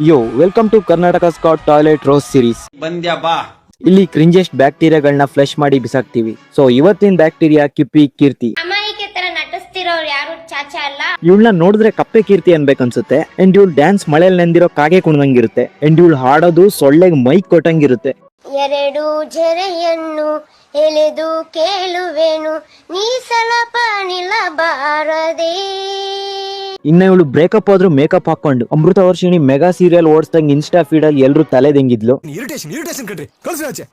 Yo welcome to Karnataka Scott toilet roast series ಬಂದ್ಯಾ ಬಾ. ಇಲ್ಲಿ ಕ್ರಿಂಜೆಸ್ಟ್ ಬ್ಯಾಕ್ಟೀರಿಯಾಗಳನ್ನ ಫ್ಲಶ್ ಮಾಡಿ ಬಿಸಾಕ್ತಿವಿ. ಸೊ ಇವತ್ತಿನ ಬ್ಯಾಕ್ಟೀರಿಯಾ ಕಿಪ್ಪಿ ಕೀರ್ತಿ. ಅಮಾಯಿಕೆ ತರ ನಟಿಸ್ತಿರೋರು ಯಾರು? ಚಾಚಾ ಅಲ್ಲ? ಇವಳನ್ನ ನೋಡಿದ್ರೆ ಕಪ್ಪೆ ಕೀರ್ತಿ ಅನ್ಬೇಕನ್ಸುತ್ತೆ. ಅಂಡ್ ಇವಳು ಡ್ಯಾನ್ಸ್ ಮಳೆಯಲ್ಲಿ ನೆಂದಿರೋ ಕಾಗೆ ಕುಣ್ದಂಗಿರುತ್ತೆ. ಅಂಡ್ ಇವಳು ಹಾಡೋದು ಸೊಳ್ಳೆಗೆ ಮೈಕ್ ಕೊಟ್ಟಂಗಿರುತ್ತೆ. ಎರಡು ಜರೆಯನ್ನು ಎಳೆದು ಕೇಳುವೆನು. ನೀ ಸ್ವಲ್ಪ ನಿಲ್ಲಬಾರದೆ. ಇನ್ನ ಇವಳು ಬ್ರೇಕಪ್ ಆದ್ರೂ ಮೇಕಪ್ ಹಾಕೊಂಡು ಅಮೃತ ವರ್ಷಿಣಿ ಮೆಗಾ ಸೀರಿಯಲ್ ಓಡಿಸ್ದಂಗ್ ಇನ್ಸ್ಟಾ ಫೀಡ್ ಅಲ್ಲಿ ಎಲ್ರು ತಲೆದಂಗಿದ್ಲು ಇರಿಟೇಷನ್ ಇರಿಟೇಷನ್ ಕಣ್ರಿ ಕಳ್ಸಿ ಆಚೆ.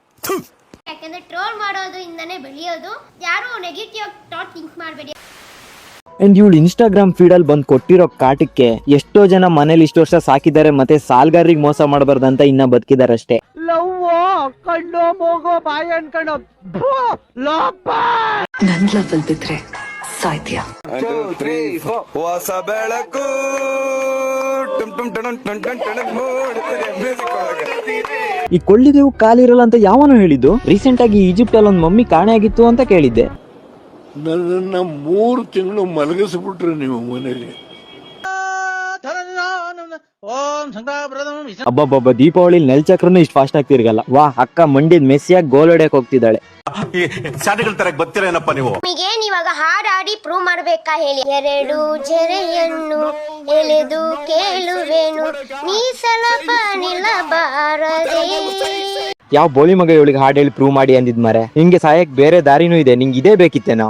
ಯಾಕಂದ್ರೆ ಟ್ರೋಲ್ ಮಾಡೋದು ಇಂದನೇ ಬೆಳೆಯೋದು. ಯಾರು ನೆಗೆಟಿವ್ ಥಾಟ್ ಥಿಂಕ್ ಮಾಡಬೇಡಿ. ಅಂಡ್ ಇವಳು ಇನ್ಸ್ಟಾಗ್ರಾಮ್ ಫೀಡ್ ಅಲ್ಲಿ ಬಂದು ಕೊಟ್ಟಿರೋ ಕಾಟಕ್ಕೆ ಎಷ್ಟೋ ಜನ ಮನೇಲಿ ಇಷ್ಟು ವರ್ಷ ಸಾಕಿದ್ದಾರೆ ಮತ್ತೆ ಸಾಲ್ಗಾರಿಗೆ ಮೋಸ ಮಾಡಬಾರ್ದಂತ ಇನ್ನ ಬದುಕಿದಾರೆ ಅಷ್ಟೇ ನನ್ ಲವ್ ಬಿದ್ರೆ ಹೊಸ ಬೆಳಕು. ಈ ಕೊಳ್ಳಿದೇವು ಕಾಲಿರಲ್ಲ ಅಂತ ಯಾವನು ಹೇಳಿದ್ದು? ರೀಸೆಂಟ್ ಆಗಿ ಈಜಿಪ್ಟ್ ಅಲ್ಲಿ ಒಂದ್ ಮಮ್ಮಿ ಕಾಣೆ ಆಗಿತ್ತು ಅಂತ ಕೇಳಿದ್ದೆ. ನನ್ನನ್ನ ಮೂರು ತಿಂಗಳು ಮಲಗಿಸ್ಬಿಟ್ರು ನೀವು ಮನೇಲಿ ಅಬ್ಬಬ್ಬಬ್ಬ ದೀಪಾವಳಿ ನೆಲ್ಚಕ್ರನು ಇಷ್ಟು ಫಾಸ್ಟ್ ಆಗ್ತಿರ್ಗಲ್ಲ. ವಾ ಅಕ್ಕ ಮಂಡಿದ್ ಮೆಸ್ಸಿಯಾಗಿ ಗೋಲ್ ಹೊಡೆಯಕ್ ಹೋಗ್ತಿದ್ದಾಳೆ. ಶಾಲೆಗಳ ತರ ಏನಪ್ಪ ನೀವು? ನಿಮಗೇನ್ ಇವಾಗ ಹಾಡಾಡಿ ಪ್ರೂವ್ ಮಾಡ್ಬೇಕಾ ಹೇಳಿ? ಎರಡು ಜರೆಯನ್ನು ಎಳೆದು ಕೇಳುವೆನು. ನಿಲ್ಲಬಾರದೆ ಯಾವ ಬೋಳಿ ಮಗ ಇವಳಿಗೆ ಹಾಡು ಹೇಳಿ ಪ್ರೂವ್ ಮಾಡಿ ಅಂದಿದ್ ಮರೆ? ನಿಂಗೆ ಸಾಯಕ್ ಬೇರೆ ದಾರಿನೂ ಇದೆ ನಿಂಗೆ ಇದೇ ಬೇಕಿತ್ತೇನೋ?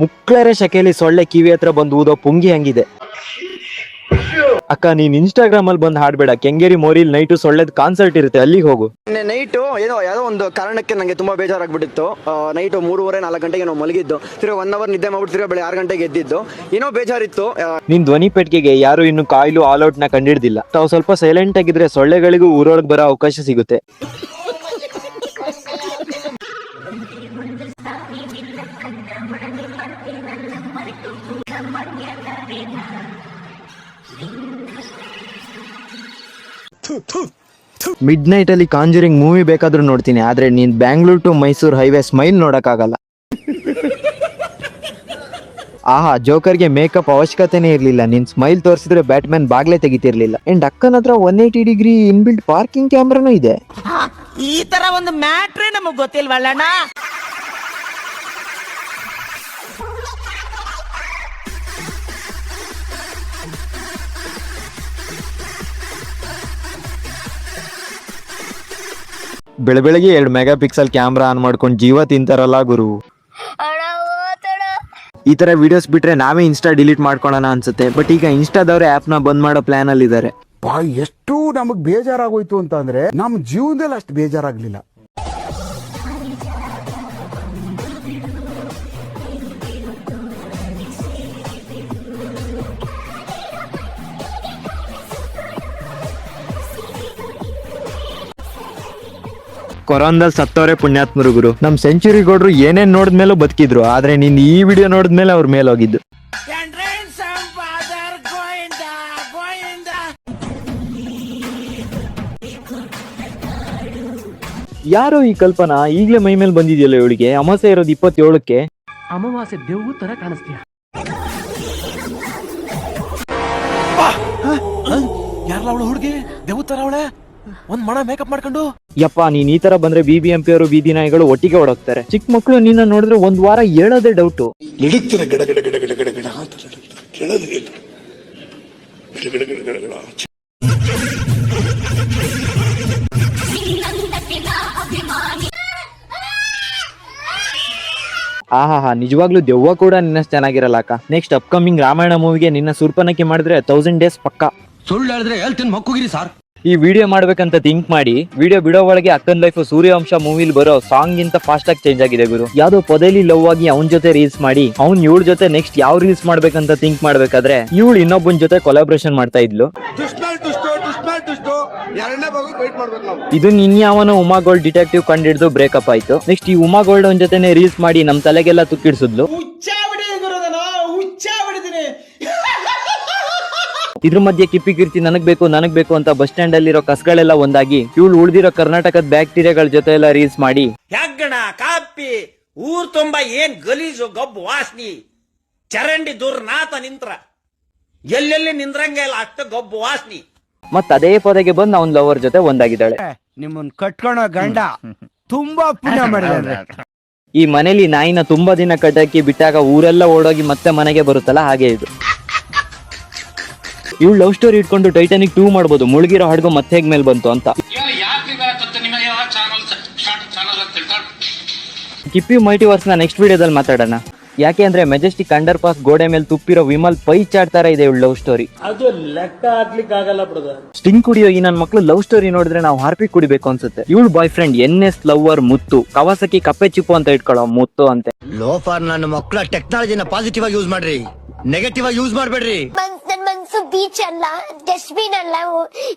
ಮುಕ್ಳರೆ ಶಕೆಯಲ್ಲಿ ಸೊಳ್ಳೆ ಕಿವಿ ಹತ್ರ ಬಂದು ಊದೋ ಪುಂಗಿ ಹಂಗಿದೆ. ಅಕ್ಕ ನೀನ್ ಇನ್ಸ್ಟಾಗ್ರಾಮ್ ಅಲ್ಲಿ ಬಂದು ಹಾಡ್ಬೇಡ. ಕೆಂಗೇರಿ ಮೋರಿಲ್ ನೈಟು ಸೊಳ್ಳೆದ್ ಕಾನ್ಸರ್ಟ್ ಇರುತ್ತೆ ಅಲ್ಲಿಗೆ ಹೋಗು. ನೈಟು ಏನೋ ಯಾವುದೋ ಒಂದು ಕಾರಣಕ್ಕೆ ನನಗೆ ತುಂಬಾ ಬೇಜಾರಾಗ್ಬಿಟ್ಟಿತ್ತು. ನೈಟು ಮೂರುವರೆ ನಾಲ್ಕು ಗಂಟೆಗೆ ನಾವು ಮಲಗಿದ್ದು. ತಿರ್ಗಿ ಒನ್ ಅವರ್ ನಿದ್ದೆ ಮಾಡ್ಬಿಟ್ಟು ತಿರ್ಗಿ ಬೆಳೆ ಆರು ಗಂಟೆಗೆ ಎದ್ದಿದ್ದು. ಏನೋ ಬೇಜಾರಿತ್ತು. ಆ, ನಿನ್ ಧ್ವನಿ ಪೆಟ್ಟಿಗೆಗೆ ಯಾರು ಇನ್ನು ಕಾಯಿಲು ಆಲ್ ಔಟ್ನ ಕಂಡಿಡ್ದಿಲ್ಲ. ತಾವು ಸ್ವಲ್ಪ ಸೈಲೆಂಟ್ ಆಗಿದ್ರೆ ಸೊಳ್ಳೆಗಳಿಗೂ ಊರೊಳಗ್ ಬರೋ ಅವಕಾಶ ಸಿಗುತ್ತೆ. ಮಿಡ್ ನೈಟ್ ಅಲ್ಲಿ ಕಾಂಜೂರಿಂಗ್ ಮೂವಿ ಬೇಕಾದ್ರೂ ನೋಡ್ತೀನಿ ಆದ್ರೆ ನೀನ್ Bangalore to Mysuru highway smile ನೋಡಕ್ಕಾಗಲ್ಲ. ಆಹಾ ಜೋಕರ್ಗೆ ಮೇಕಪ್ ಅವಶ್ಯಕತೆನೇ ಇರಲಿಲ್ಲ. ನಿನ್ ಸ್ಮೈಲ್ ತೋರಿಸಿದ್ರೆ ಬ್ಯಾಟ್ಮ್ಯಾನ್ ಬಾಗ್ಲೇ ತೆಗಿತಿರ್ಲಿಲ್ಲ. ಅಂಡ್ ಅಕ್ಕನ ಹತ್ರ one eighty degree inbuilt parking ಕ್ಯಾಮ್ರಾನು ಇದೆ. ಈ ತರ ಒಂದು ಮ್ಯಾಟ್ರೇ ನಮಗ್ ಗೊತ್ತಿಲ್ವಲ್ಲಣ್ಣ? ಬೆಳ ಬೆಳಗ್ಗೆ ಎರಡು ಮೆಗಾ ಪಿಕ್ಸೆಲ್ ಕ್ಯಾಮ್ರಾ ಆನ್ ಮಾಡ್ಕೊಂಡು ಜೀವ ತಿಂತಾರಲ್ಲ ಗುರು. ಈ ತರ ವಿಡಿಯೋಸ್ ಬಿಟ್ರೆ ನಾವೇ ಇನ್ಸ್ಟಾ ಡಿಲೀಟ್ ಮಾಡ್ಕೊಳ್ಳೋಣ ಅನ್ಸುತ್ತೆ. ಬಟ್ ಈಗ ಇನ್ಸ್ಟಾದವ್ರೆ ಆಪ್ನ ಬಂದ್ ಮಾಡೋ ಪ್ಲಾನ್ ಅಲ್ಲಿ ಇದಾರೆ ಎಷ್ಟು ನಮಗ್ ಬೇಜಾರಾಗೋಯ್ತು ಅಂತ ಅಂದ್ರೆ ನಮ್ ಜೀವನದಲ್ಲಿ ಅಷ್ಟು ಬೇಜಾರಾಗ್ಲಿಲ್ಲ. ಕೊರೋನಾದಲ್ಲಿ ಸತ್ತವರೇ ಪುಣ್ಯಾತ್ಮರು ಗುರು. ನಮ್ ಸೆಂಚುರಿ ಗೌಡ್ರು ಏನೇನ್ ನೋಡಿದ್ಮೇಲೂ ಬದುಕಿದ್ರು ಆದ್ರೆ ನೀನ್ ಈ ವಿಡಿಯೋ ನೋಡಿದ್ಮೇಲೆ ಅವ್ರ ಮೇಲೆ ಹೋಗಿದ್ದು ಯಾರೋ ಈ ಕಲ್ಪನಾ ಈಗ್ಲೇ ಮೈ ಮೇಲೆ ಬಂದಿದೆಯಲ್ಲ ಇವಳಿಗೆ? ಅಮಾಸೆ ಇರೋದು ಇಪ್ಪತ್ತೇಳಕ್ಕೆ. ಅಮಾವಾಸ್ಯೆ ದೇವು ತರ ಕಾಣಿಸ್ತೀಯ. ಯಾರಲ್ಲ ಅವಳು ಹುಡುಗಿ? ದೇವತರ ಅವಳೆ? ಒಂದ್ ಮಣ ಮೇಕಪ್ ಮಾಡ್ಕೊಂಡು? ಯಪ್ಪ ನೀನ್ ಈ ತರ ಬಂದ್ರೆ ಬಿ ಬಿ ಎಂ ಪಿ ಅವರು ಬೀದಿ ನಾಯಿಗಳು ಒಟ್ಟಿಗೆ ಓಡೋಗ್ತಾರೆ. ಚಿಕ್ಕ ಮಕ್ಕಳು ನಿನ್ನ ನೋಡಿದ್ರೆ ಒಂದ್ ವಾರ ಹೇಳೋದೇ ಡೌಟು ಆಹಾ ಹಾ ನಿಜವಾಗ್ಲೂ ದೆವ್ವ ಕೂಡ ನಿನ್ನ ಚೆನ್ನಾಗಿರಲ್ಲ ಅಕ್ಕ. ನೆಕ್ಸ್ಟ್ ಅಪ್ಕಮಿಂಗ್ ರಾಮಾಯಣ ಮೂವಿಗೆ ನಿನ್ನ ಸುರ್ಪನಕ್ಕೆ ಮಾಡಿದ್ರೆ ತೌಸಂಡ್ ಡೇಸ್ ಪಕ್ಕ. ಸುಳ್ಳು ಹೇಳಿದ್ರೆ ಹೇಳ್ತೀನಿ ಮಕ್ಕುಗಿರಿ ಸಾರ್. ಈ ವಿಡಿಯೋ ಮಾಡ್ಬೇಕಂತ ಥಿಂಕ್ ಮಾಡಿ ವಿಡಿಯೋ ಬಿಡೋ ಒಳಗೆ ಅಕ್ಕನ್ ಲೈಫ್ ಸೂರ್ಯವಂಶ ಮೂವಿಲಿ ಬರೋ ಸಾಂಗ್ ಗಿಂತ ಫಾಸ್ಟ್ ಆಗಿ ಚೇಂಜ್ ಆಗಿದೆ ಗುರು. ಯಾವ್ದೋ ಪೊದೆಲಿ ಲವ್ ಆಗಿ ಅವನ್ ಜೊತೆ ರೀಲ್ಸ್ ಮಾಡಿ ಅವ್ನ್ ಇವಳ ಜೊತೆ ನೆಕ್ಸ್ಟ್ ಯಾವ ರೀಲ್ಸ್ ಮಾಡ್ಬೇಕಂತ ಥಿಂಕ್ ಮಾಡ್ಬೇಕಾದ್ರೆ ಇವಳು ಇನ್ನೊಬ್ಬನ ಜೊತೆ ಕೊಲಾಬ್ರೇಷನ್ ಮಾಡ್ತಾ ಇದ್ಲು. ಇದು ಇನ್ಯಾವನೋ ಉಮಾ ಗೋಲ್ಡ್ ಡಿಟೆಕ್ಟಿವ್ ಕಂಡಿಡ್ದು ಬ್ರೇಕಪ್ ಆಯ್ತು. ನೆಕ್ಸ್ಟ್ ಈ ಉಮಾ ಗೋಲ್ಡ್ ಅವನ್ ಜೊತೆನೆ ರೀಲ್ಸ್ ಮಾಡಿ ನಮ್ ತಲೆಗೆಲ್ಲ ತುಕ್ಕಿಡ್ಸಿದ್ಲು. ಇದ್ರ ಮಧ್ಯೆ ಕಿಪ್ಪಿ ಕೀರ್ತಿ ನನಗ್ ಬೇಕು ನನಗ್ ಬೇಕು ಅಂತ ಬಸ್ ಸ್ಟ್ಯಾಂಡ್ ಅಲ್ಲಿರೋ ಕಸ್ಗಳೆಲ್ಲ ಒಂದಾಗಿ ಇವಳು ಉಳಿದಿರೋ ಕರ್ನಾಟಕದ ಬ್ಯಾಕ್ಟೀರಿಯಾಗಳ ಜೊತೆ ಎಲ್ಲ ರೀಲ್ಸ್ ಮಾಡಿ. ಹೆಗ್ಗಣ ಕಾಪಿ ಊರ್ ತುಂಬಾ ಏನ್ ಗಲೀಜು ಗಬ್ಬು ವಾಸ್ನಿ ಚರಂಡಿ ದುರ್ನಾಥ ನಿಂತ್ರ. ಎಲ್ಲೆಲ್ಲಿ ನಿಂದ್ರಂಗೆ ಇಲ್ಲ ಅಷ್ಟು ಗಬ್ಬು ವಾಸ್ನಿ. ಮತ್ ಅದೇ ಪೊದೆಗೆ ಬಂದು ಅವನ್ ಲವರ್ ಜೊತೆ ಒಂದಾಗಿದ್ದಾಳೆ. ನಿಮ್ಮನ್ ಕಟ್ಕೊಳೋ ಗಂಡ ತುಂಬಾ ಪುಣ್ಯ ಮಾಡಿದ್ರೆ ಈ ಮನೇಲಿ ನಾಯಿನ ತುಂಬಾ ದಿನ ಕಟ್ಟಾಕಿ ಬಿಟ್ಟಾಗ ಊರೆಲ್ಲ ಓಡೋಗಿ ಮತ್ತೆ ಮನೆಗೆ ಬರುತ್ತಲ್ಲ ಹಾಗೆ ಇದು. ಇವಳು ಲವ್ ಸ್ಟೋರಿ ಇಟ್ಕೊಂಡು ಟೈಟಾನಿಕ್ ಟೂ ಮಾಡ್ಬೋದು. ಮುಳುಗಿರೋ ಹಡಗು ಮತ್ತೆ ಹೇಗ್ ಮೇಲೆ ಬಂತು ಅಂತ. ಕಿಪ್ಪಿ ಮಲ್ಟಿವರ್ಸ್ನ ನೆಕ್ಸ್ಟ್ ವಿಡಿಯೋದಲ್ಲಿ ಮಾತಾಡೋಣ. ಯಾಕೆ ಅಂದ್ರೆ ಮೆಜೆಸ್ಟಿಕ್ ಅಂಡರ್ ಪಾಸ್ ಗೋಡೆ ಮೇಲೆ ತುಪ್ಪಿರೋ ವಿಮಲ್ ಪೈ ಚಾಟ್ ತರ ಇದೆ ಇವಳು ಲವ್ ಸ್ಟೋರಿ ಅದು ಲೆಕ್ಕ ಹಾಕ್ಲಿಕ್ಕೆ ಆಗಲ್ಲ ಬಿಡುದ. ಸ್ಟಿಂಗ್ ಕುಡಿಯೋ ಈ ನನ್ನ ಮಕ್ಳು ಲವ್ ಸ್ಟೋರಿ ನೋಡಿದ್ರೆ ನಾವು ಹಾರ್ಪಿಕ್ ಕುಡಿಬೇಕು ಅನ್ಸುತ್ತೆ. ಇವಳು ಬಾಯ್ ಫ್ರೆಂಡ್ ಎನ್ ಎಸ್ ಲವರ್ ಮುತ್ತು. ಕವಾಸಕಿ ಕಪ್ಪೆ ಚಿಪ್ಪು ಅಂತ ಇಟ್ಕೊಳ್ಳೋ ಮುತ್ತು ಅಂತೆ. ಲೋಫಾರ್ ನನ್ನ ಮಕ್ಕಳ ಟೆಕ್ನಾಲಜಿನ ಪಾಸಿಟಿವ್ ಆಗಿ ಯೂಸ್ ಮಾಡ್ರಿ. ನೆಗೆಟಿವ್ ಆಗಿ ಯೂಸ್ ಮಾಡ್ಬೇಡ್ರಿ. ನನ್ ಮನ್ಸು ಬೀಚ್ ಅಲ್ಲ ಡಸ್ಟ್ಬಿನ್ ಅಲ್ಲ.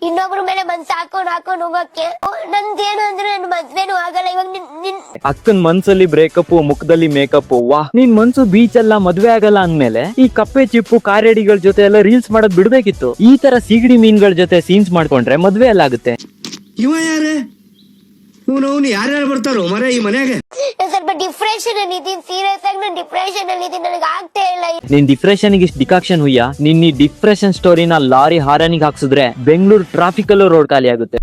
ಇನ್ನೊಬ್ರ ಮೇಲೆ ಮನ್ಸು ಹಾಕೊಂಡ್ ಹಾಕೊಂಡ್ ಹೋಗಕ್ಕೆ. ನಂದೇನು ಅಂದ್ರೆ ನನ್ ಮದ್ವೆನೂ ಆಗಲ್ಲ. ಇವಾಗ ನಿನ್ ಅಕ್ಕನ್ ಮನ್ಸಲ್ಲಿ ಬ್ರೇಕಪ್ ಮುಖದಲ್ಲಿ ಮೇಕಪ್ ವಾ. ನಿನ್ ಮನ್ಸು ಬೀಚ್ ಅಲ್ಲ ಮದ್ವೆ ಆಗಲ್ಲ ಅಂದ್ಮೇಲೆ ಈ ಕಪ್ಪೆ ಚಿಪ್ಪು ಕಾರೇಡಿಗಳ ಜೊತೆ ಎಲ್ಲ ರೀಲ್ಸ್ ಮಾಡೋದ್ ಬಿಡ್ಬೇಕಿತ್ತು. ಈ ತರ ಸೀಗಡಿ ಮೀನ್ಗಳ ಜೊತೆ ಸೀನ್ಸ್ ಮಾಡ್ಕೊಂಡ್ರೆ ಮದ್ವೆ ಎಲ್ಲ ಆಗುತ್ತೆ. ಇವ ಯಾರು? ಯಾರ್ಯಾರು ಬರ್ತಾರೋ? ಮರ ಈ ಮನೆಯಾಗೆ ನಾನ್ ಸ್ವಲ್ಪ ಡಿಪ್ರೆಷನ್ ಅಲ್ಲಿ ಇದೀನಿ ಸೀರಿಯಸ್ ಆಗಿ ನಾನು ಡಿಪ್ರೆಷನ್ ಅಲ್ಲಿ ಇದೀನಿ ನನಗೆ ಆಗ್ತಾ ಇಲ್ಲ. ನಿನ್ ಡಿಪ್ರೆಷನ್ ಇಷ್ಟು ಡಿಕಾಕ್ಷನ್ ಹುಯ್ಯ? ನಿನ್ ಈ ಡಿಪ್ರೆಷನ್ ಸ್ಟೋರಿನ ಲಾರಿ ಹಾರನಿಗೆ ಹಾಕ್ಸಿದ್ರೆ ಬೆಂಗಳೂರು ಟ್ರಾಫಿಕ್ ಅಲ್ಲೂ ರೋಡ್ ಖಾಲಿ ಆಗುತ್ತೆ.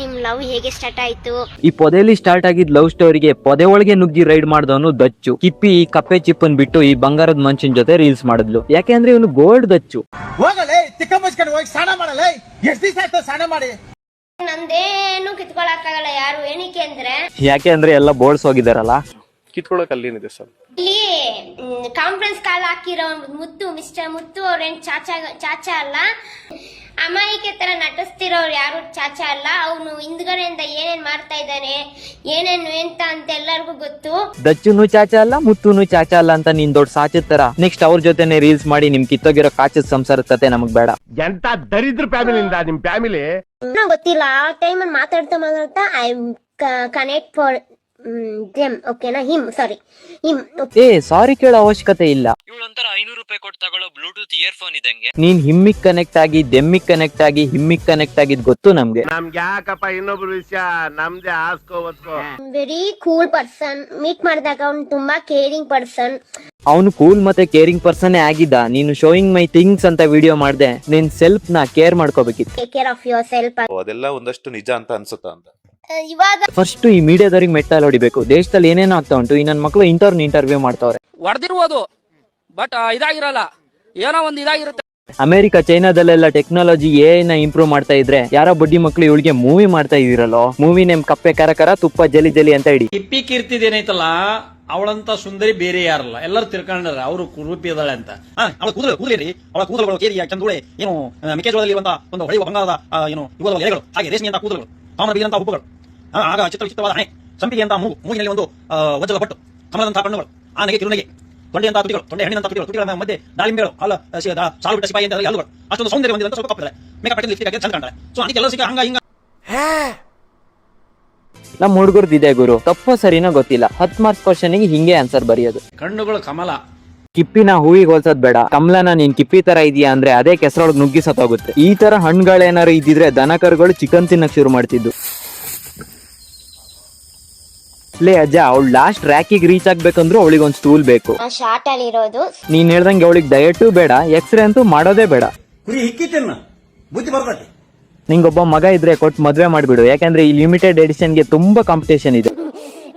ನಿಮ್ ಲವ್ ಹೇಗೆ ಸ್ಟಾರ್ಟ್ ಆಯ್ತು? ಈ ಪೊದೆಲಿ ಸ್ಟಾರ್ಟ್ ಆಗಿದ್ ಲವ್ ಸ್ಟೋರಿಗೆ ಪೊದೆ ಒಳಗೆ ನುಗ್ಗಿ ರೈಡ್ ಮಾಡ್ದವನು ದಚ್ಚು. ಕಿಪ್ಪಿ ಈ ಕಪ್ಪೆ ಚಿಪ್ಪನ್ ಬಿಟ್ಟು ಈ ಬಂಗಾರದ ಮಂಚಿನ ಜೊತೆ ರೀಲ್ಸ್ ಮಾಡಿದ್ಲು. ಯಾಕೆಂದ್ರೆ ಇವನು ಗೋಲ್ಡ್ ದಚ್ಚು. ಹೋಗಲೇ ತಿಕ್ಕ ಮುಚ್ಕೊಂಡು ಹೋಗಿ ಸ್ನಾನ ಮಾಡಲೇ? ಎಷ್ಟು ದಿವಸ ಆಯ್ತು ಸ್ನಾನ ಮಾಡಿ? ನಂದೇನು ಕಿತ್ಕೊಳಕ್ಕಾಗಲ್ಲ ಯಾರು? ಏನಕ್ಕೆ ಅಂದ್ರೆ ಯಾಕೆ ಅಂದ್ರೆ ಎಲ್ಲ ಬೋಳ್ಸ್ ಹೋಗಿದಾರಲ್ಲ? ಇಲ್ಲಿ ಕಾನ್ಫರೆನ್ಸ್ ಕಾಲ್ ಹಾಕಿರೋ ಮುತ್ತು ಮಿಸ್ಟರ್ ಮುತ್ತು ಅವ್ರೇನ್ ಚಾಚಾ ಚಾಚಾ ಅಲ್ಲ? ಅಮಾಯಿಕೆ ತರ ನಟಿಸ್ತಿರೋರು ಯಾರು ಚಾಚಾ ಅಲ್ಲ? ಅವನು ಹಿಂದ್ಗಡೆಯಿಂದ ಏನೇನ್ ಮಾಡ್ತಾ ಇದ್ದಾನೆ? ಏನೇನು ಎಂತ ಅಂತ ಎಲ್ಲರಿಗೂ ಗೊತ್ತು? ದಚ್ಚುನು ಚಾಚಾ ಅಲ್ಲ ಮುತ್ತುನು ಚಾಚಾ ಅಲ್ಲ ಅಂತ ನೀನ್ ದೊಡ್ಡ ಸಾಚದ ತರ. ನೆಕ್ಸ್ಟ್ ಅವ್ರ ಜೊತೆನೆ ರೀಲ್ಸ್ ಮಾಡಿ ನಿಮ್ ಕಿತ್ತೋಗಿರೋ ಕಾಚದ ಸಂಸಾರ ಕತೆ ನಮಗ್ ಬೇಡ. ಎಂತ ದರಿದ್ರ ಫ್ಯಾಮಿಲಿಯಿಂದ ನಿಮ್ ಫ್ಯಾಮಿಲಿ? ಗೊತ್ತಿಲ್ಲ ಆ ಟೈಮ್ ಮಾತಾಡ್ತಾ ಮಾತಾಡ್ತಾ ಐ ಕನೆಕ್ಟ್ ಫಾರ್ ಜೆಮ್ ಓಕೆನಾ ಹಿಮ್ ಸಾರಿ ಹಿಮ್ ಏ ಸಾರಿ ಕೇಳೋ ಅವಶ್ಯಕತೆ ಇಲ್ಲ. ಇವಳೊಂಥರ ಐನೂರು ರೂಪಾಯಿ ಕೊಟ್ಟು ತಗೊಳ್ಳೋ ಬ್ಲೂಟೂತ್ ಇಯರ್ಫೋನ್ ಇದಂಗೆ ನೀನ್ ಹಿಮ್ಮಿಗ್ ಕನೆಕ್ಟ್ ಆಗಿ ದೆಮ್ಮಿಗ್ ಕನೆಕ್ಟ್ ಆಗಿ ಹಿಮ್ಮಿಗ್ ಕನೆಕ್ಟ್ ಆಗಿದ್ ಗೊತ್ತು ನಮ್ಗೆ. ನಮ್ಗೆ ಯಾಕಪ್ಪ ಇನ್ನೊಬ್ರು ವಿಷಯ? ನಮ್ದೇ ಆಸ್ಕೋ ಒತ್ಕೋ ವೆರಿ ಕೂಲ್ ಪರ್ಸನ್ ಮೀಟ್ ಮಾಡಿದಾಗ ಅವ್ನು ತುಂಬಾ ಕೇರಿಂಗ್ ಪರ್ಸನ್ ಅವನು ಕೂಲ್ ಮತ್ತೆ ಕೇರಿಂಗ್ ಪರ್ಸನ್ ಆಗಿದ್ದ. ನೀನು ಶೋಯಿಂಗ್ ಮೈ ಥಿಂಗ್ಸ್ ಅಂತ ವಿಡಿಯೋ ಮಾಡ್ದೆ. ನಿನ್ ಸೆಲ್ಫ್ನ ಕೇರ್ ಮಾಡ್ಕೋಬೇಕಿತ್ತು. Take care of yourself ಅದೆಲ್ಲ ಒಂದಷ್ಟು ನಿಜ ಅಂತ ಅನ್ಸುತ್ತಾ ಅಂತ. ಇವಾಗ ಫಸ್ಟ್ ಈ ಮೀಡಿಯಾದವ್ರಿಗೆ ಮೆಟ್ಟಲ್ ಹೊಡಿಬೇಕು. ದೇಶದಲ್ಲಿ ಏನೇನೋ ಆಗ್ತಾ ಉಂಟು ಈ ನನ್ನ ಮಕ್ಳು ಇಂಟರ್ವ್ಯೂ ಇಂಟರ್ವ್ಯೂ ಮಾಡ್ತಾವ್ರೆ. ಹೊಡೆದಿರ್ಬೋದು. ಬಟ್ ಇದಾಗಿರಲ್ಲ. ಏನೋ ಒಂದ್ ಇದಾಗಿರುತ್ತೆ. ಅಮೆರಿಕ ಚೈನಾದಲ್ಲೆಲ್ಲ ಟೆಕ್ನಾಲಜಿ ಏನ ಇಂಪ್ರೂವ್ ಮಾಡ್ತಾ ಇದ್ರೆ ಯಾರೋ ಬಡ್ಡಿ ಮಕ್ಳು ಇವಳಿಗೆ ಮೂವಿ ಮಾಡ್ತಾ ಇದೀರಲ್ಲೋ ಮೂವಿ ನೇಮ್ ಕಪ್ಪೆ ಕರಕರ ತುಪ್ಪ ಜಲಿ ಜಲಿ ಅಂತ ಇಡಿ. ಕಿಪ್ಪಿ ಕೀರ್ತಿದೇನೈತಲ್ಲ ಅವಳಂತ ಸುಂದರಿ ಬೇರೆ ಯಾರಲ್ಲ. ಎಲ್ಲರೂ ತಿರ್ಕೊಂಡ್ರ ಅವರು ಕುರುಪಿ ಇದಾಳೆ ಅಂತ. ಅವಳ ಕೂದಲು ಕೂದಲೇರಿ ಅವಳ ಕೂದಲುಗಳು ಕೇರಿ ಚಂದೂಳೆ ಏನು ಮೆಕ್ಕೆಜೋಳದಲ್ಲಿ ಇರುವಂತ ಒಂದು ಹೊಳೆಯುವ ಬಂಗಾರದ ಏನು ಇವುಗಳ ಎಲೆಗಳು ಹಾಗೆ ರೇಷ್ಮೆ ಅಂತ ಕೂದಲುಗಳು ಕಾಮನ ಬೀರಂತ ಆ, ಆಗ ಚಿತ್ರ ವಿಚಿತ್ರವಾದ ಹಣೆ. ಸಂಪಿಗೆ ಅಂತ ಮೂಗು ಮೂಗಿನಲ್ಲಿ ಒಂದು ಆ, ವಜ್ರದ ಪಟ್ಟು ಕಮಲದಂತಹ ಕಣ್ಣುಗಳು ಆನೆಗೆ ಕಿರುನೆಗೆ ತೊಂಡೆಯಂತಹ ತುಟಿಗಳು ತೊಂಡೆ ಹಣ್ಣಿನಂತಹ ತುಟಿಗಳು ತುಟಿಗಳ ಮಧ್ಯೆ ದಾಳಿಂಬೆಗಳು ಅಲ್ಲ ಸಾಲು ಬಿಟ್ಟ ಸಿಪಾಯಿ ಅಂತ ಎಲ್ಲಗಳು ಅಷ್ಟೊಂದು ಸೌಂದರ್ಯ ಹೊಂದಿದಂತ ಸ್ವಲ್ಪ ಕಪ್ಪಿದ್ದಾರೆ ಮೇಕಪ್ ಹಾಕಿ ಲಿಫ್ಟಿಗೆ ಚಂದ ಕಾಣ್ತಾರೆ. ಸೊ ಅದಕ್ಕೆ ಎಲ್ಲ ಸಿಕ್ಕ ಹಂಗ ಹಿಂಗ. ನಮ್ಮ ಹುಡುಗರ್ದು ಇದೆ ಗುರು. ತಪ್ಪು ಸರಿನೋ ಗೊತ್ತಿಲ್ಲ. ಹತ್ ಮಾರ್ಕ್ಸ್ ಕ್ವಶನ್ಗೆ ಹಿಂಗೆ ಆನ್ಸರ್ ಬರೆಯೋದು. ಕಣ್ಣುಗಳು ಕಮಲ. ಕಿಪ್ಪಿನ ಹೂವಿಗೆ ಹೋಲ್ಸೋದ್ ಬೇಡ. ಕಮಲನ ನೀನ್ ಕಿಪ್ಪಿ ತರ ಇದೆಯಾ ಅಂದ್ರೆ ಅದೇ ಕೆಸರೊಳಗೆ ನುಗ್ಗಿ ಸತ್ತೋಗುತ್ತೆ ಈ ತರ ಹಣ್ಣುಗಳೇನಾರು ಇದ್ದಿದ್ರೆ ದನಕರುಗಳು ಚಿಕನ್ ತಿನ್ನಕ್ ಶುರು ಮಾಡ್ತಿದ್ದು. ಲೇ ಅಜ್ಜ ಅವಳು ಲಾಸ್ಟ್ ರ್ಯಾಕಿಗೆ ರೀಚ್ ಆಗ್ಬೇಕಂದ್ರೂ ಅವಳಿಗೆ ಒಂದ್ ಸ್ಟೂಲ್ ಬೇಕು. ಶಾರ್ಟ್ ಅಲ್ಲಿ ಇರೋದು. ನೀನ್ ಹೇಳ್ದಂಗೆ ಅವಳಿಗೆ ಡಯಟ್ ಬೇಡ ಎಕ್ಸ್ರೇ ಅಂತೂ ಮಾಡೋದೇ ಬೇಡ. ಕುರಿ ಹಿಕ್ಕಿ ತಿನ್ನ ಬುದ್ಧಿ ಬರ್ತೈತಿ ನಿಂಗೊಬ್ಬ ಮಗ ಇದ್ರೆ ಕೊಟ್ಟು ಮದ್ವೆ ಮಾಡಿಬಿಡು. ಯಾಕಂದ್ರೆ ಈ ಲಿಮಿಟೆಡ್ ಎಡಿಷನ್ಗೆ ತುಂಬಾ ಕಾಂಪಿಟೇಷನ್ ಇದೆ.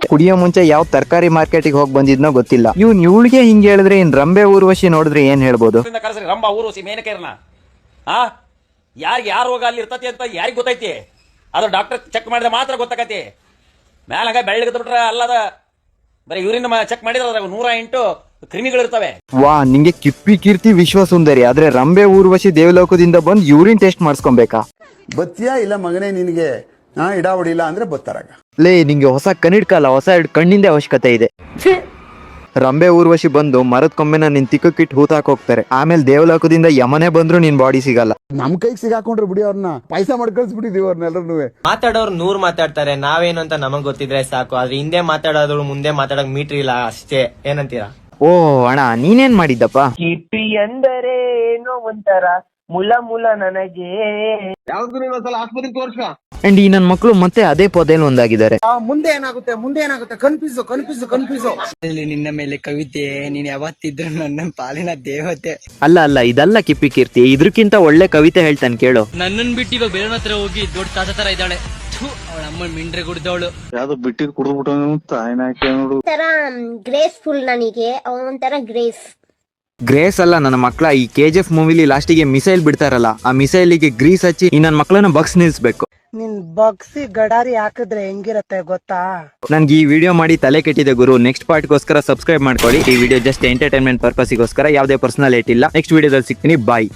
ಕುಡಿಯೋ ಮುಂಚೆ ಯಾವ ತರಕಾರಿ ಮಾರ್ಕೆಟಿಗೆ ಹೋಗಿ ಬಂದಿದ್ನೋ ಗೊತ್ತಿಲ್ಲ. ಇವ್ನು ಇವಳಿಗೆ ಹಿಂಗೆ ಹೇಳಿದ್ರೆ ಇನ್ ರಂಬೆ ಊರ್ವಶಿ ನೋಡಿದ್ರೆ ಏನ್ ಹೇಳ್ಬೋದು? ಕರೆಸ್ರಿ ಮೇನಕೇರ್ನ. ಆ? ಯಾರಿಗೆ ಯಾರು ರೋಗ ಅಲ್ಲಿ ಇರ್ತತಿ ಅಂತ ಯಾರಿಗೆ ಗೊತ್ತೈತಿ? ಅದು ಡಾಕ್ಟರ್ ಚೆಕ್ ಮಾಡಿದ್ರೆ ಮಾತ್ರ ಗೊತ್ತಾಗತಿ ಮ್ಯಾಲ ಹಂಗ ಬೆಳ್ಳಿಗೆ ಬಿಟ್ರೆ ಅಲ್ಲದ ಬರೀ ಯೂರಿನ್ ಚೆಕ್ ಮಾಡಿದ್ರೆ ಅದ್ರಾಗ ನೂರ ಎಂಟು ಕ್ರಿಮಿಗಳಿರ್ತವೆ ವಾ ನಿಂಗೆ ಕಿಪ್ಪಿ ಕೀರ್ತಿ ವಿಶ್ವ ಸುಂದರಿ. ಆದ್ರೆ ರಂಬೆ ಊರ್ವಶಿ ದೇವಲೋಕದಿಂದ ಬಂದ್ ಯೂರಿನ್ ಟೆಸ್ಟ್ ಮಾಡಿಸ್ಕೊಬೇಕಾ? ಬತ್ತಿಯಾ ಇಲ್ಲ ಮಗನೇ ನಿನಗೆ? ಇಡಾ ಇಡ ಹೊಡಿಲ್ಲ ಅಂದ್ರೆ ಬತ್ತಾರಾಗ. ಲೇ ನಿಂಗೆ ಹೊಸ ಕಣ್ಣಿಡ್ಕಲ್ಲ ಹೊಸ ಎರಡು ಕಣ್ಣಿಂದ ಅವಶ್ಯಕತೆ ಇದೆ. ರಂಬೆ ಊರ್ವಶಿ ಬಂದು ಮರದ ಕೊಂಬೆನ ನಿನ್ ತಿಕ್ಕಕ್ಕಿಟ್ಟು ಹೂತಾಕ್ ಹೋಗ್ತಾರೆ. ಆಮೇಲೆ ದೇವಲೋಕದಿಂದ ಯಮನೆ ಬಂದ್ರು ನಿನ್ ಬಾಡಿ ಸಿಗಲ್ಲ. ನಮ್ ಕೈಗೆ ಸಿಗಾಕೊಂಡ್ರು ಬಿಡಿ ಅವ್ರನ್ನ ಪೈಸಾ ಮಾಡಿ ಕಳ್ಸ್ಬಿಟ್ಟಿದೀವಿ ಅವ್ರನ್ನೆಲ್ಲರೂ ಮಾತಾಡೋರು ನೂರ್ ಮಾತಾಡ್ತಾರೆ ನಾವೇನು ಅಂತ ನಮಗ್ ಗೊತ್ತಿದ್ರೆ ಸಾಕು. ಆದ್ರೆ ಹಿಂದೆ ಮಾತಾಡೋದ್ರು ಮುಂದೆ ಮಾತಾಡಕ್ ಮೀಟ್ರ್ ಇಲ್ಲ ಅಷ್ಟೇ. ಏನಂತೀರಾ? ಓ ಅಣ್ಣ ನೀನೇನ್ ಮಾಡಿದ್ದಪ್ಪ? ಕಿಪಿ ಅಂದರೆ ಏನೋ ಒಂಥರ. ಮುಲ ಮುಲ ನನಗೆ. ಅಂಡ್ ಈ ನನ್ ಮಕ್ಳು ಮತ್ತೆ ಅದೇ ಪೊದೆಲ್ ಒಂದಾಗಿದ್ದಾರೆ. ಮುಂದೆ ಏನಾಗುತ್ತೆ? ಮುಂದೆ ಏನಾಗುತ್ತೆ? Confuse confuse confuse. ನಿನ್ನ ಮೇಲೆ ಕವಿತೆ ನೀನ್ ಯಾವತ್ತಿದ್ರು ನನ್ನ ಪಾಲಿನ ದೇವತೆ. ಅಲ್ಲ ಅಲ್ಲ ಇದಲ್ಲ ಕಿಪ್ಪಿ ಕೀರ್ತಿ. ಇದ್ರಕ್ಕಿಂತ ಒಳ್ಳೆ ಕವಿತೆ ಹೇಳ್ತಾನೆ ಕೇಳು. ನನ್ನನ್ ಬಿಟ್ಟು ಇವಾಗ ಬೇರೆ ಹತ್ರ ಹೋಗಿ ದೊಡ್ಡ ತಾತ ತರ ಇದ್ದಾಳೆ. ಅವಳ ಅಮ್ಮ ಮಿಂಡ್ರೆ ಕುಡ್ದವಳು ಯಾವ್ದು ಬಿಟ್ಟಿದ್ ಕುಡಿದ್ಬಿಟ್ಟು ತಾಯಿನ ಹಾಕಿ ನೋಡು. ಒಂಥರ ಗ್ರೇಸ್ಫುಲ್ ನನಗೆ. ಒಂಥರ ಗ್ರೇಸ್ ಗ್ರೇಸ್ ಅಲ್ಲ ನನ್ನ ಮಕ್ಕಳ ಈ ಕೆ ಜಿ ಎಫ್ ಮೂವಿಲಿ ಲಾಸ್ಟಿಗೆ ಮಿಸೈಲ್ ಬಿಡ್ತಾರಲ್ಲ ಆ ಮಿಸೈಲಿಗೆ ಗ್ರೀಸ್ ಹಚ್ಚಿ ಈ ನನ್ನ ಮಕ್ಕಳನ್ನ ಬಗ್ಸ್ ನಿಲ್ಸ್ಬೇಕು. ನಿನ್ ಬಗ್ಸಿ ಗಡಾರಿ ಹಾಕಿದ್ರೆ ಹೆಂಗಿರತ್ತೆ ಗೊತ್ತಾ? ನನ್ಗೆ ಈ ವಿಡಿಯೋ ಮಾಡಿ ತಲೆ ಕೆಟ್ಟಿದೆ ಗುರು. ನೆಕ್ಸ್ಟ್ ಪಾರ್ಟ್ಗೋಸ್ಕರ ಸಬ್ಸ್ಕ್ರೈಬ್ ಮಾಡ್ಕೊಳ್ಳಿ. ಈ ವಿಡಿಯೋ ಜಸ್ಟ್ ಎಂಟರ್ಟೈನ್ಮೆಂಟ್ ಪರ್ಪಸ್ಗೋಸ್ಕರ ಯಾವುದೇ ಪರ್ಸನಲ್ ಏಟ್ ಇಲ್ಲ. ನೆಕ್ಸ್ಟ್ ವಿಡಿಯೋದಲ್ಲಿ ಸಿಗ್ತೀನಿ. ಬಾಯ್